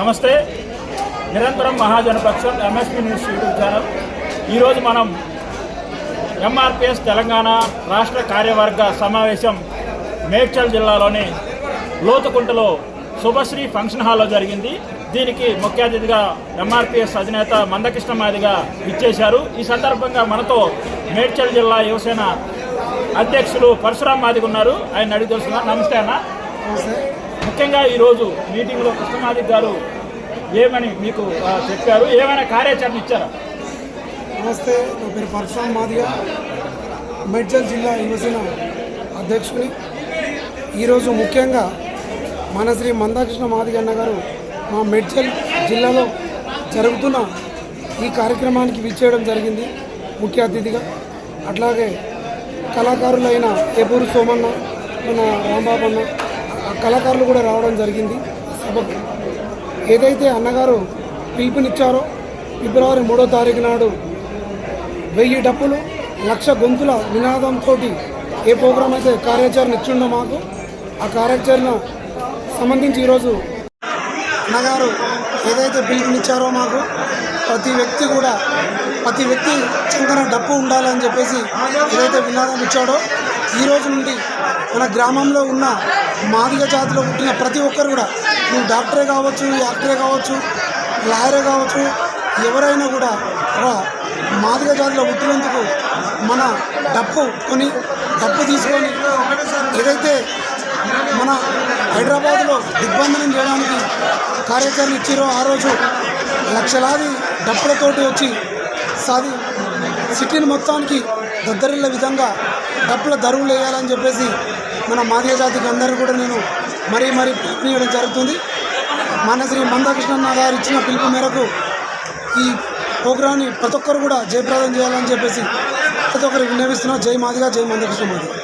నమస్తే. నిరంతరం మహాజనపక్షం ఎంఎస్పీ న్యూస్ యూట్యూబ్ ఛానల్ ఈరోజు మనం ఎంఆర్పిఎస్ తెలంగాణ రాష్ట్ర కార్యవర్గ సమావేశం మేడ్చల్ జిల్లాలోని లోతుకుంటలో శుభశ్రీ ఫంక్షన్ హాల్లో జరిగింది. దీనికి ముఖ్య అతిథిగా ఎంఆర్పిఎస్ అధినేత మందకృష్ణ మాదిగా ఇచ్చేశారు ఈ సందర్భంగా మనతో మేడ్చల్ జిల్లా యువసేన అధ్యక్షులు పరశురామ్ మాదిగున్నారు ఆయన అడిగి తెలుస్తున్నారు నమస్తే అన్న. ముఖ్యంగా ఈరోజు మీటింగ్లో కృష్ణమాదిక్ గారు ఏమని మీకు చెప్పారు? ఏమైనా కార్యాచరణ ఇచ్చారా? నమస్తే నా పేరు పరశురామ్ మాదిగా. మేడ్చల్ జిల్లా యువసేన అధ్యక్షుని. ఈరోజు ముఖ్యంగా మన శ్రీ మందాకృష్ణ మాదిగ అన్న గారు మా మేడ్చల్ జిల్లాలో జరుగుతున్న ఈ కార్యక్రమానికి విచ్చేయడం జరిగింది ముఖ్య అతిథిగా. అట్లాగే కళాకారులైన ఏపూరు సోమన్న మన రాంబాబు అన్న కళాకారులు కూడా రావడం జరిగింది సభకు. ఏదైతే అన్నగారు పిలుపునిచ్చారో ఫిబ్రవరి మూడో తారీఖు నాడు వెయ్యి డప్పులు లక్ష గొంతుల నినాదంతో ఏ ప్రోగ్రాం అయితే కార్యాచరణ ఇచ్చిండో మాకు ఆ కార్యాచరణ సంబంధించి ఈరోజు అన్నగారు ఏదైతే పిలుపునిచ్చారో మాకు ప్రతి వ్యక్తి కూడా ప్రతి వ్యక్తి చింతన డప్పు ఉండాలని చెప్పేసి ఏదైతే వినాదం ఇచ్చాడో ఈ రోజు నుండి మన గ్రామంలో ఉన్న మాదిగ జాతిలో పుట్టిన ప్రతి ఒక్కరు కూడా నువ్వు డాక్టరే కావచ్చు యాక్టరే కావచ్చు లాయరే కావచ్చు ఎవరైనా కూడా రా మాదిగ జాతిలో పుట్టినందుకు మన డప్పు కొని డప్పు తీసుకొని ఏదైతే మన హైదరాబాద్లో దిగ్బంధనం చేయడానికి కార్యాచరణ ఇచ్చారో ఆ రోజు లక్షలాది డప్పులతోటి వచ్చి సాది సిటీని మొత్తానికి దద్దరిల్ల విధంగా డబ్బుల దరువులు వేయాలని చెప్పేసి మన మాదిగ జాతికి అందరూ కూడా నేను మరీ మరీ పిలుపునియడం జరుగుతుంది. మన శ్రీ మందకృష్ణ గారు ఇచ్చిన పిలుపు మేరకు ఈ ప్రోగ్రాన్ని ప్రతి ఒక్కరు కూడా జయప్రదం చేయాలని చెప్పేసి ప్రతి ఒక్కరు విన్నవిస్తున్నా. జై మాదిగా జై మందకృష్ణ మాదిగా.